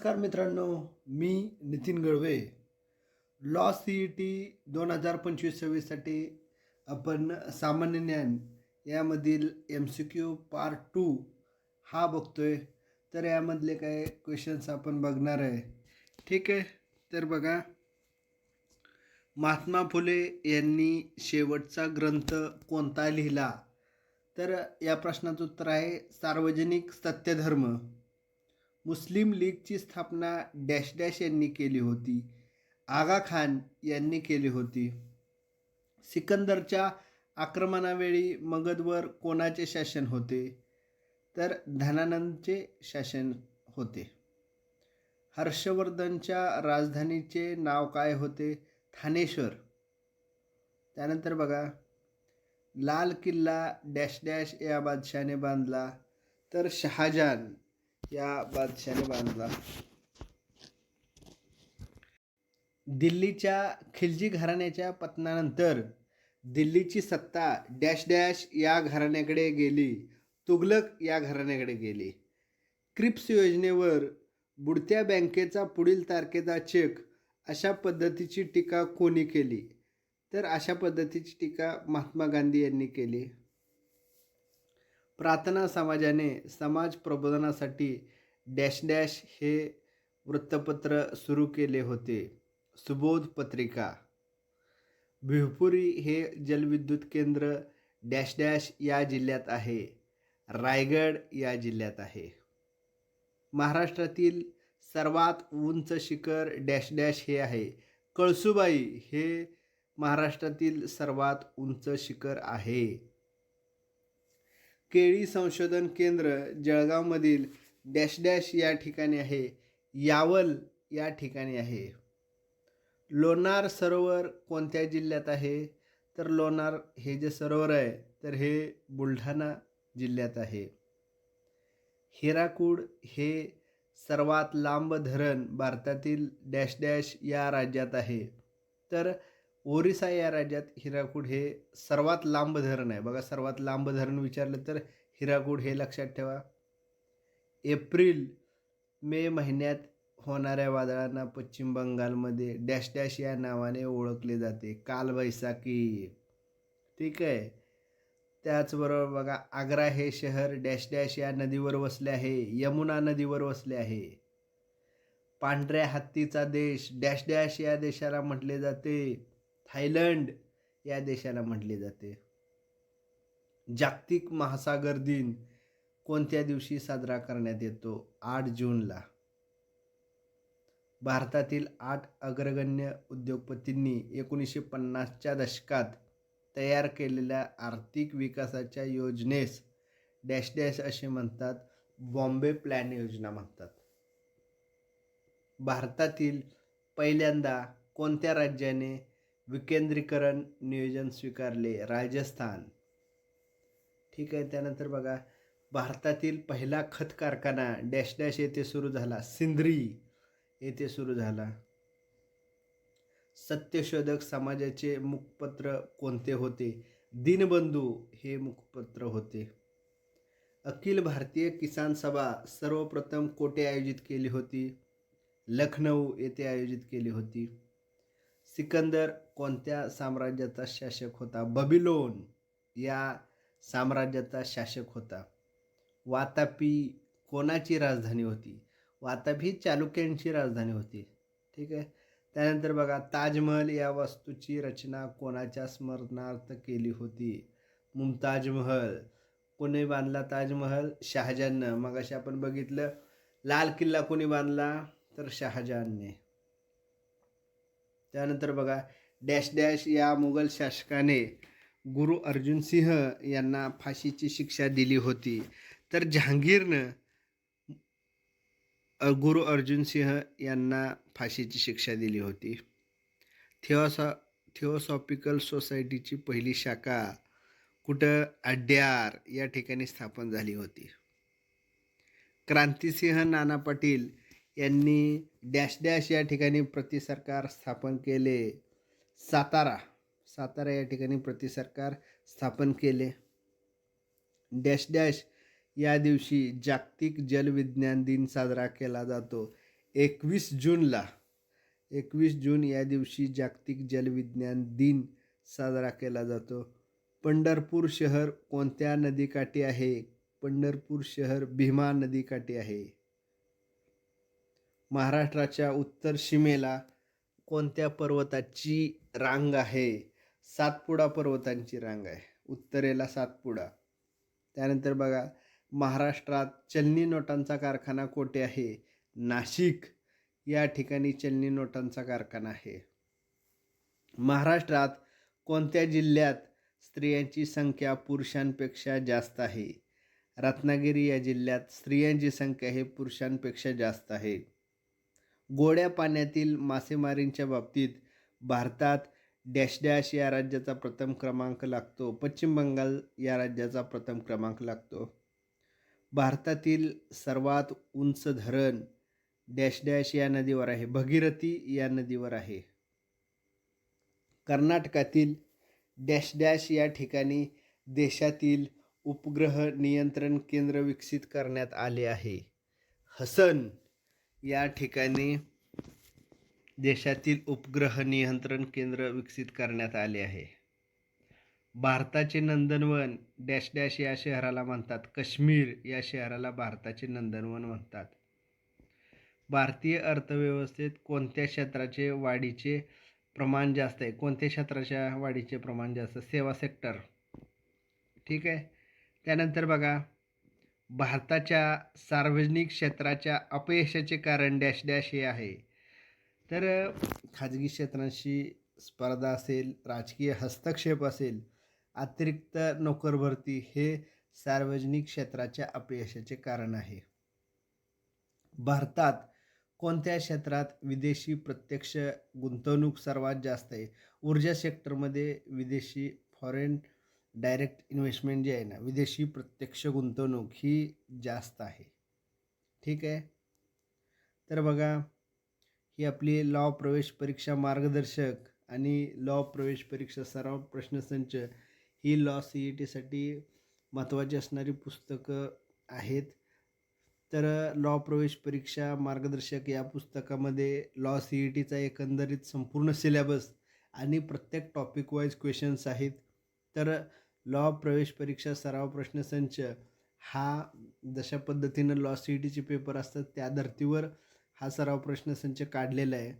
नमस्कार मित्रांनो मी Nitin Galve law C E T दोन हजार पंचवीस सव्वीससाठी आपण सामान्य ज्ञान यामधील M C Q part two हा बघतो आहे तर यामधले काय क्वेश्चन्स आपण बघणार आहे. ठीक आहे? तर बघा. महात्मा फुले यांनी शेवटचा ग्रंथ कोणता लिहिला? तर या प्रश्नाचं उत्तर आहे सार्वजनिक सत्यधर्म. मुस्लिम लीगची स्थापना डॅश डॅश यांनी केली होती. आगा खान यांनी केली होती. सिकंदरच्या आक्रमणावेळी मगधवर कोणाचे शासन होते? तर धनानंदचे शासन होते. हर्षवर्धनच्या राजधानीचे नाव काय होते? थानेश्वर त्यानंतर बघा. लाल किल्ला डॅश डॅश या बादशाने बांधला. तर शहाजहान. या बादशाने बांधला. दिल्लीच्या खिलजी घराण्याच्या पतनानंतर दिल्लीची सत्ता डॅश डॅश या घराण्याकडे गेली तुगलक या घराण्याकडे गेली. क्रिप्स योजनेवर बुडत्या बँकेचा पुढील तारखेचा चेक अशा पद्धतीची टीका कोणी केली? तर अशा पद्धतीची टीका महात्मा गांधी यांनी केली. प्रार्थना समाजाने समाज प्रबोधनासाठी डॅश डॅश हे वृत्तपत्र सुरू केले होते. सुबोध पत्रिका. भिवपुरी हे जलविद्युत केंद्र डॅश डॅश या जिल्ह्यात आहे. रायगड या जिल्ह्यात आहे. महाराष्ट्रातील सर्वात उंच शिखर डॅश डॅश हे आहे. कळसुबाई हे महाराष्ट्रातील सर्वात उंच शिखर आहे. केळी संशोधन केंद्र जळगावमधील डॅश डॅश या ठिकाणी आहे यावल या ठिकाणी आहे. लोणार सरोवर कोणत्या जिल्ह्यात आहे? तर लोणार हे जे सरोवर आहे तर हे बुलढाणा जिल्ह्यात आहे. हिराकूड हे सर्वात लांब धरण भारतातील डॅश डॅश या राज्यात आहे. तर ओरिसा या राज्यात हिराकूड हे सर्वात लांब धरण आहे. बघा सर्वात लांब धरण विचारलं तर हिराकूड हे लक्षात ठेवा. एप्रिल मे महिन्यात होणाऱ्या वादळांना पश्चिम बंगालमध्ये डॅश डॅश या नावाने ओळखले जाते. कालबैसाखी ठीक आहे. त्याचबरोबर बघा आग्रा हे शहर डॅश डॅश या नदीवर वसले आहे. यमुना नदीवर वसले आहे. पांढऱ्या हत्तीचा देश डॅश डॅश या देशाला म्हटले जाते. थायलंड या देशाला म्हटले जाते. जागतिक महासागर दिन कोणत्या दिवशी साजरा करण्यात येतो? आठ जूनला. भारतातील आठ अग्रगण्य उद्योगपतींनी एकोणीसशे पन्नासच्या दशकात तयार केलेल्या आर्थिक विकासाच्या योजनेस डॅश डॅश असे म्हणतात बॉम्बे प्लॅन योजना म्हणतात. भारतातील पहिल्यांदा कोणत्या राज्याने विकेंद्रीकरण नियोजन स्वीकारले राजस्थान. ठीक आहे त्यानंतर बघा भारतातील पहिला खत कारखाना डॅश डॅश येथे सुरू झाला. सिंद्री येथे सुरू झाला. सत्यशोधक समाजाचे मुखपत्र कोणते होते? दीनबंधू हे मुखपत्र होते. अखिल भारतीय किसान सभा सर्वप्रथम कोठे आयोजित केली होती? लखनौ येथे आयोजित केली होती. सिकंदर कोणत्या साम्राज्याचा शासक होता? बबिलोन या साम्राज्याचा शासक होता. वातापी कोणाची राजधानी होती? वातापी चालुक्यांची राजधानी होती. ठीक आहे? त्यानंतर बघा ताजमहल या वास्तूची रचना कोणाच्या स्मरणार्थ केली होती? मुमताज महल कोणी बांधला ताजमहल? शहाजहाननं मग असे आपण बघितलं लाल किल्ला कोणी बांधला? तर शहाजहानने त्यानंतर बघा डॅश डॅश या मुघल शासकाने गुरु अर्जुन सिंह यांना फाशीची शिक्षा दिली होती. तर जहांगीरनं गुरु अर्जुन सिंह यांना फाशीची शिक्षा दिली होती. थिओसॉ थिओसॉफिकल सोसायटीची पहिली शाखा कुठं? अड्यार या ठिकाणी स्थापन झाली होती. क्रांतिसिंह नाना पाटील यांनी डॅश डॅश या ठिकाणी प्रतिसरकार स्थापन केले. सातारा. सातारा या ठिकाणी प्रतिसरकार स्थापन केले. डॅश डॅश या दिवशी जागतिक जलविज्ञान दिन साजरा केला जातो. एकवीस जूनला एकवीस जून या दिवशी जागतिक जलविज्ञान दिन साजरा केला जातो. पंढरपूर शहर कोणत्या नदीकाठी आहे? पंढरपूर शहर भीमा नदीकाठी आहे. महाराष्ट्राच्या उत्तर सीमेला कोणत्या पर्वताची रांग आहे? सातपुडा पर्वतांची रांग आहे. उत्तरेला सातपुडा. त्यानंतर बघा महाराष्ट्रात चलनी नोटांचा कारखाना कोठे आहे? नाशिक. या ठिकाणी चलनी नोटांचा कारखाना आहे. महाराष्ट्रात कोणत्या जिल्ह्यात स्त्रियांची संख्या पुरुषांपेक्षा जास्त आहे? रत्नागिरी या जिल्ह्यात स्त्रियांची संख्या हे पुरुषांपेक्षा जास्त आहे. गोड्या पाण्यातील मासेमारींच्या बाबतीत भारतात डॅश डॅश या राज्याचा प्रथम क्रमांक लागतो. पश्चिम बंगाल या राज्याचा प्रथम क्रमांक लागतो. भारतातील सर्वात उंच धरण डॅश डॅश या नदीवर आहे. भगीरथी या नदीवर आहे. कर्नाटकातील डॅश डॅश या ठिकाणी देशातील उपग्रह नियंत्रण केंद्र विकसित करण्यात आले आहे. हसन या ठिकाणी देशातील उपग्रह नियंत्रण केंद्र विकसित करण्यात आले आहे. भारताचे नंदनवन डॅश डॅश या शहराला म्हणतात. काश्मीर या शहराला भारताचे नंदनवन म्हणतात. भारतीय अर्थव्यवस्थेत कोणत्या क्षेत्राचे वाढीचे प्रमाण जास्त आहे? कोणत्या क्षेत्राच्या वाढीचे प्रमाण जास्त सेवा सेक्टर ठीक आहे? त्यानंतर बघा भारताच्या सार्वजनिक क्षेत्राच्या अपयशाचे कारण डॅश डॅश हे आहे. तर खाजगी क्षेत्रांशी स्पर्धा असेल राजकीय हस्तक्षेप असेल अतिरिक्त नोकरभरती हे सार्वजनिक क्षेत्राच्या अपयशाचे कारण आहे. भारतात कोणत्या क्षेत्रात विदेशी प्रत्यक्ष गुंतवणूक सर्वात जास्त आहे? ऊर्जा सेक्टरमध्ये विदेशी फॉरेन डायरेक्ट इन्व्हेस्टमेंट जी आहे ना विदेशी प्रत्यक्ष गुंतवणूक ही जास्त आहे. ठीक आहे? तर बघा ही आपली लॉ प्रवेश परीक्षा मार्गदर्शक आणि लॉ प्रवेश परीक्षा सराव प्रश्नसंच ही लॉ सी ई टीसाठी महत्त्वाची असणारी पुस्तकं आहेत. तर लॉ प्रवेश परीक्षा मार्गदर्शक या पुस्तकामध्ये लॉ सी ई टीचा एकंदरीत संपूर्ण सिलेबस आणि प्रत्येक टॉपिक वाईज क्वेश्चन्स आहेत. तर लॉ प्रवेश परीक्षा सराव प्रश्नसंच हा जशा पद्धतीनं लॉ सी ई टीचे पेपर असतात त्या धर्तीवर हा सराव प्रश्नसंच काढलेला आहे.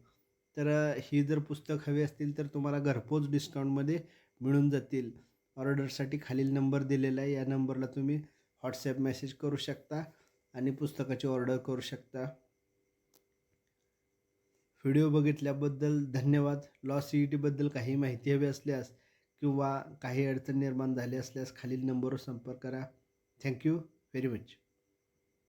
तर ही जर पुस्तक हवी असतील तर तुम्हाला घरपोच डिस्काउंटमध्ये मिळून जातील. ऑर्डरसाठी खालील नंबर दिलेला आहे. या नंबरला तुम्ही व्हॉट्सॲप मेसेज करू शकता आणि पुस्तकाची ऑर्डर करू शकता. व्हिडिओ बघितल्याबद्दल धन्यवाद. लॉ सी ई टीबद्दल काही माहिती हवी असल्यास किंवा काही अडचण निर्माण झाली असल्यास खालील नंबरवर संपर्क करा. Thank you very much